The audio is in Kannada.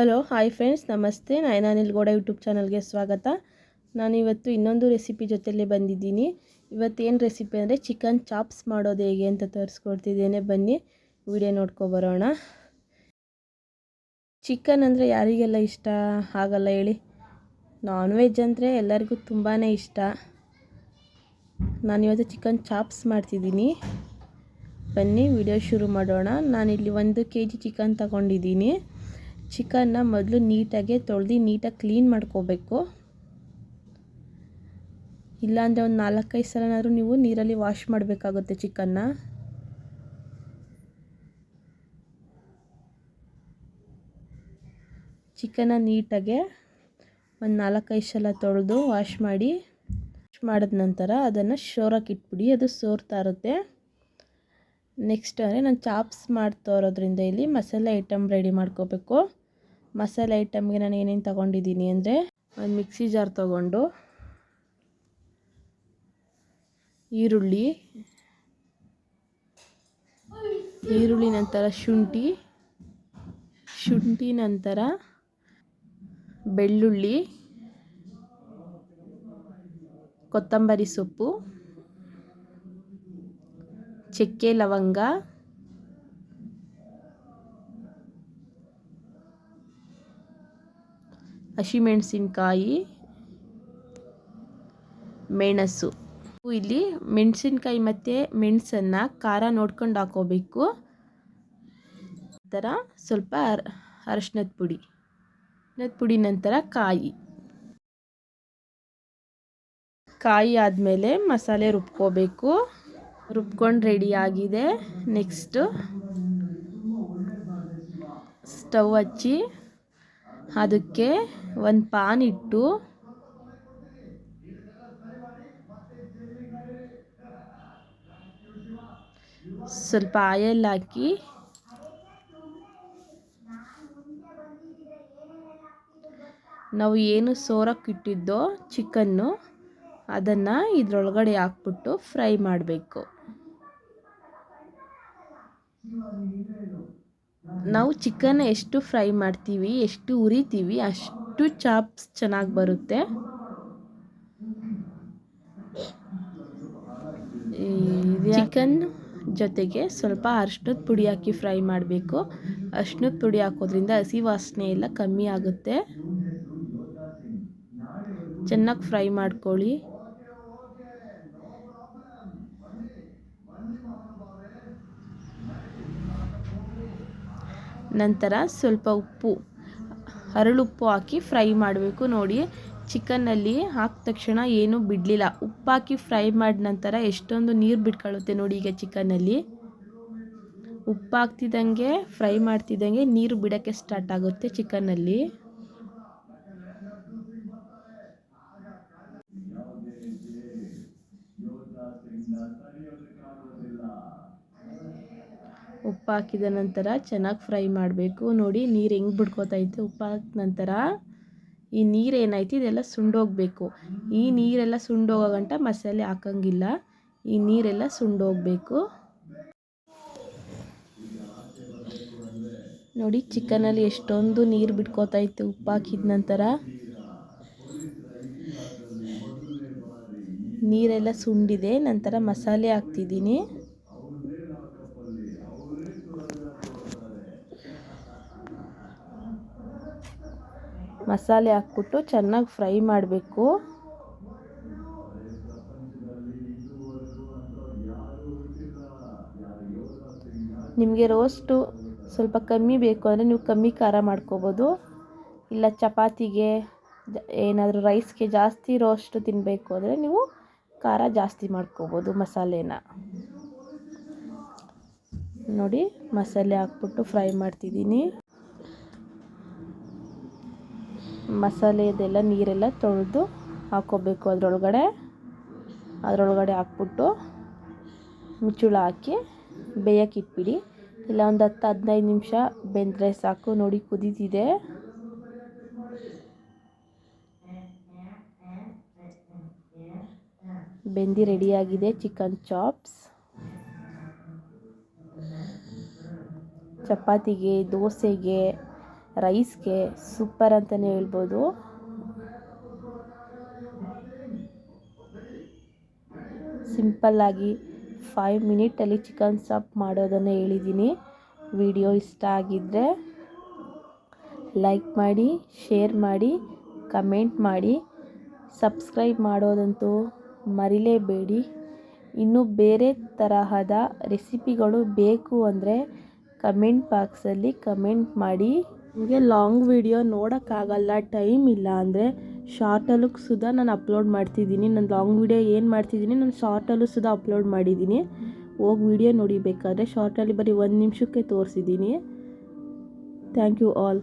ಹಲೋ, ಹಾಯ್ ಫ್ರೆಂಡ್ಸ್, ನಮಸ್ತೆ. ನಯನಾನಿಲ್ ಗೌಡ ಯೂಟ್ಯೂಬ್ ಚಾನಲ್ಗೆ ಸ್ವಾಗತ. ನಾನು ಇವತ್ತು ಇನ್ನೊಂದು ರೆಸಿಪಿ ಜೊತೆಯಲ್ಲಿ ಬಂದಿದ್ದೀನಿ. ಇವತ್ತೇನು ರೆಸಿಪಿ ಅಂದರೆ ಚಿಕನ್ ಚಾಪ್ಸ್ ಮಾಡೋದು ಹೇಗೆ ಅಂತ ತೋರಿಸ್ಕೊಡ್ತಿದ್ದೇನೆ. ಬನ್ನಿ, ವಿಡಿಯೋ ನೋಡ್ಕೊಬರೋಣ ಚಿಕನ್ ಅಂದರೆ ಯಾರಿಗೆಲ್ಲ ಇಷ್ಟ? ಆಗಲ್ಲ ಹೇಳಿ. ನಾನ್ ವೆಜ್ ಅಂದರೆ ಎಲ್ಲರಿಗೂ ತುಂಬಾ ಇಷ್ಟ. ನಾನಿವತ್ತು ಚಿಕನ್ ಚಾಪ್ಸ್ ಮಾಡ್ತಿದ್ದೀನಿ. ಬನ್ನಿ, ವಿಡಿಯೋ ಶುರು ಮಾಡೋಣ. ನಾನಿಲ್ಲಿ ಒಂದು ಕೆ ಜಿ ಚಿಕನ್ ತಗೊಂಡಿದ್ದೀನಿ. ಚಿಕನ್ನ ಮೊದಲು ನೀಟಾಗಿ ತೊಳೆದು ನೀಟಾಗಿ ಕ್ಲೀನ್ ಮಾಡ್ಕೋಬೇಕು. ಇಲ್ಲಾಂದರೆ ಒಂದು ನಾಲ್ಕೈದು ಸಲನಾದರೂ ನೀವು ನೀರಲ್ಲಿ ವಾಶ್ ಮಾಡಬೇಕಾಗುತ್ತೆ ಚಿಕನ್ನ. ಚಿಕನ್ನ ನೀಟಾಗೆ ಒಂದು ನಾಲ್ಕೈದು ಸಲ ತೊಳೆದು ವಾಶ್ ಮಾಡಿ ವಾಶ್ ಮಾಡಿದ ನಂತರ ಅದನ್ನು ಶೋರಕ್ಕೆ ಇಟ್ಬಿಡಿ, ಅದು ಸೋರ್ತಾ ಇರುತ್ತೆ. ನೆಕ್ಸ್ಟ್ ಅಂದರೆ ನಾನು ಚಾಪ್ಸ್ ಮಾಡ್ತಾ ಇರೋದ್ರಿಂದ ಇಲ್ಲಿ ಮಸಾಲೆ ಐಟಮ್ ರೆಡಿ ಮಾಡ್ಕೋಬೇಕು. ಮಸಾಲೆ ಐಟಮ್ಗೆ ನಾನು ಏನೇನು ತೊಗೊಂಡಿದ್ದೀನಿ ಅಂದರೆ ಒಂದು ಮಿಕ್ಸಿ ಜಾರ್ ತೊಗೊಂಡು ಈರುಳ್ಳಿ ಈರುಳ್ಳಿ ನಂತರ ಶುಂಠಿ ಶುಂಠಿ ನಂತರ ಬೆಳ್ಳುಳ್ಳಿ, ಕೊತ್ತಂಬರಿ ಸೊಪ್ಪು, ಚಕ್ಕೆ ಲವಂಗ ಹಸಿಮೆಣಸಿನ್ಕಾಯಿ ಮೆಣಸು. ಇಲ್ಲಿ ಮೆಣಸಿನ್ಕಾಯಿ ಮತ್ತು ಮೆಣಸನ್ನು ಖಾರ ನೋಡ್ಕೊಂಡು ಹಾಕೋಬೇಕು. ನಂತರ ಸ್ವಲ್ಪ ಅರ್ ಅರಶಿನದ ಪುಡಿ. ಅರಶಿನದ ಪುಡಿ ನಂತರ ಕಾಯಿ. ಕಾಯಿ ಆದಮೇಲೆ ಮಸಾಲೆ ರುಬ್ಕೋಬೇಕು. ರುಬ್ಕೊಂಡು ರೆಡಿ ಆಗಿದೆ. ನೆಕ್ಸ್ಟು ಸ್ಟವ್ ಹಚ್ಚಿ. ಅದಕ್ಕೆ ಒಂದು ಪಾನ್ ಇಟ್ಟು ಸ್ವಲ್ಪ ಆಯಲ್ ಹಾಕಿ ನಾವು ಏನು ಸೋರಕ್ಕೆ ಇಟ್ಟಿದ್ದೋ ಚಿಕನ್ನು ಅದನ್ನು ಇದರೊಳಗಡೆ ಹಾಕ್ಬಿಟ್ಟು ಫ್ರೈ ಮಾಡಬೇಕು. ನಾವು ಚಿಕನ್ ಎಷ್ಟು ಫ್ರೈ ಮಾಡ್ತೀವಿ, ಎಷ್ಟು ಉರಿತೀವಿ, ಅಷ್ಟು ಚಾಪ್ಸ್ ಚೆನ್ನಾಗಿ ಬರುತ್ತೆ. ಚಿಕನ್ ಜೊತೆಗೆ ಸ್ವಲ್ಪ ಅರ್ಶಿನದ ಪುಡಿ ಹಾಕಿ ಫ್ರೈ ಮಾಡಬೇಕು. ಅರ್ಶಿನದ ಪುಡಿ ಹಾಕೋದ್ರಿಂದ ಹಸಿ ವಾಸನೆ ಎಲ್ಲ ಕಮ್ಮಿ ಆಗುತ್ತೆ. ಚೆನ್ನಾಗಿ ಫ್ರೈ ಮಾಡ್ಕೊಳ್ಳಿ. ನಂತರ ಸ್ವಲ್ಪ ಉಪ್ಪು ಹರಳುಪ್ಪು ಹಾಕಿ ಫ್ರೈ ಮಾಡಬೇಕು ನೋಡಿ. ಚಿಕನ್ನಲ್ಲಿ ಹಾಕಿದ ತಕ್ಷಣ ಏನೂ ಬಿಡಲಿಲ್ಲ. ಉಪ್ಪಾಕಿ ಫ್ರೈ ಮಾಡಿದ ನಂತರ ಎಷ್ಟೊಂದು ನೀರು ಬಿಟ್ಕೊಳ್ಳುತ್ತೆ ನೋಡಿ ಈಗ ಚಿಕನ್ನಲ್ಲಿ. ಉಪ್ಪು ಹಾಕ್ತಿದ್ದಂಗೆ, ಫ್ರೈ ಮಾಡ್ತಿದ್ದಂಗೆ ನೀರು ಬಿಡೋಕ್ಕೆ ಸ್ಟಾರ್ಟ್ ಆಗುತ್ತೆ ಚಿಕನ್ನಲ್ಲಿ. ಉಪ್ಪು ಹಾಕಿದ ನಂತರ ಚೆನ್ನಾಗಿ ಫ್ರೈ ಮಾಡಬೇಕು. ನೋಡಿ ನೀರು ಹೆಂಗೆ ಬಿಡ್ಕೋತೈತೆ ಉಪ್ಪು ಹಾಕಿದ ನಂತರ. ಈ ನೀರು ಏನೈತಿ ಇದೆಲ್ಲ ಸುಂಡೋಗಬೇಕು. ಈ ನೀರೆಲ್ಲ ಸುಂಡೋಗೋ ಗಂಟ ಮಸಾಲೆ ಹಾಕಂಗಿಲ್ಲ. ಈ ನೀರೆಲ್ಲ ಸುಂಡೋಗಬೇಕು. ನೋಡಿ ಚಿಕನಲ್ಲಿ ಎಷ್ಟೊಂದು ನೀರು ಬಿಟ್ಕೋತೈತೆ ಉಪ್ಪು ಹಾಕಿದ ನಂತರ. ನೀರೆಲ್ಲ ಸುಂಡಿದೆ. ನಂತರ ಮಸಾಲೆ ಹಾಕ್ತಿದ್ದೀನಿ. ಮಸಾಲೆ ಹಾಕ್ಬಿಟ್ಟು ಚೆನ್ನಾಗಿ ಫ್ರೈ ಮಾಡಬೇಕು. ನಿಮಗೆ ರೋಸ್ಟು ಸ್ವಲ್ಪ ಕಮ್ಮಿ ಬೇಕು ಅಂದರೆ ನೀವು ಕಮ್ಮಿ ಖಾರ ಮಾಡ್ಕೋಬೋದು. ಇಲ್ಲ ಚಪಾತಿಗೆ ಏನಾದರೂ ರೈಸ್ಗೆ ಜಾಸ್ತಿ ರೋಸ್ಟು ತಿನ್ನಬೇಕು ಅಂದರೆ ನೀವು ಖಾರ ಜಾಸ್ತಿ ಮಾಡ್ಕೋಬೋದು ಮಸಾಲೆನ. ನೋಡಿ ಮಸಾಲೆ ಹಾಕ್ಬಿಟ್ಟು ಫ್ರೈ ಮಾಡ್ತಿದ್ದೀನಿ. ಮಸಾಲೆದೆಲ್ಲ ನೀರೆಲ್ಲ ತೊಳೆದು ಹಾಕ್ಕೋಬೇಕು ಅದರೊಳಗಡೆ. ಅದರೊಳಗಡೆ ಹಾಕ್ಬಿಟ್ಟು ಮುಚ್ಚುಳ ಹಾಕಿ ಬೇಯಕ್ಕೆ ಇಟ್ಬಿಡಿ. ಇಲ್ಲ, ಒಂದು ಹತ್ತು ಹದಿನೈದು ನಿಮಿಷ ಬೆಂದರೆ ಸಾಕು. ನೋಡಿ, ಕುದೀತಿದೆ. ಬೆಂದಿ ರೆಡಿಯಾಗಿದೆ ಚಿಕನ್ ಚಾಪ್ಸ್. ಚಪಾತಿಗೆ, ದೋಸೆಗೆ ರೈಸ್ಗೆ ಸೂಪರ್ ಅಂತಲೇ ಹೇಳ್ಬೋದು. ಸಿಂಪಲ್ಲಾಗಿ ಫೈವ್ ಮಿನಿಟಲ್ಲಿ ಚಿಕನ್ ಸಾಪ್ ಮಾಡೋದನ್ನು ಹೇಳಿದ್ದೀನಿ. ವಿಡಿಯೋ ಇಷ್ಟ ಆಗಿದ್ದರೆ ಲೈಕ್ ಮಾಡಿ, ಶೇರ್ ಮಾಡಿ, ಕಮೆಂಟ್ ಮಾಡಿ. ಸಬ್ಸ್ಕ್ರೈಬ್ ಮಾಡೋದಂತೂ ಮರಿಲೇಬೇಡಿ. ಇನ್ನು ಬೇರೆ ತರಹದ ರೆಸಿಪಿಗಳು ಬೇಕು ಅಂದರೆ ಕಮೆಂಟ್ ಬಾಕ್ಸಲ್ಲಿ ಕಮೆಂಟ್ ಮಾಡಿ. ನಿಮಗೆ ಲಾಂಗ್ ವಿಡಿಯೋ ನೋಡೋಕ್ಕಾಗಲ್ಲ ಟೈಮ್ ಇಲ್ಲ ಅಂದರೆ ಶಾರ್ಟಲ್ಲೂ ಸುಧಾ ನಾನು ಅಪ್ಲೋಡ್ ಮಾಡ್ತಿದ್ದೀನಿ. ನಾನು ಲಾಂಗ್ ವಿಡಿಯೋ ಏನು ಮಾಡ್ತಿದ್ದೀನಿ, ನಾನು ಶಾರ್ಟಲ್ಲೂ ಸುಧಾ ಅಪ್ಲೋಡ್ ಮಾಡಿದ್ದೀನಿ. ಹೋಗಿ ವಿಡಿಯೋ ನೋಡಿಬೇಕಾದ್ರೆ ಶಾರ್ಟಲ್ಲಿ ಬರೀ ಒಂದು ನಿಮಿಷಕ್ಕೆ ತೋರಿಸಿದ್ದೀನಿ. Thank you all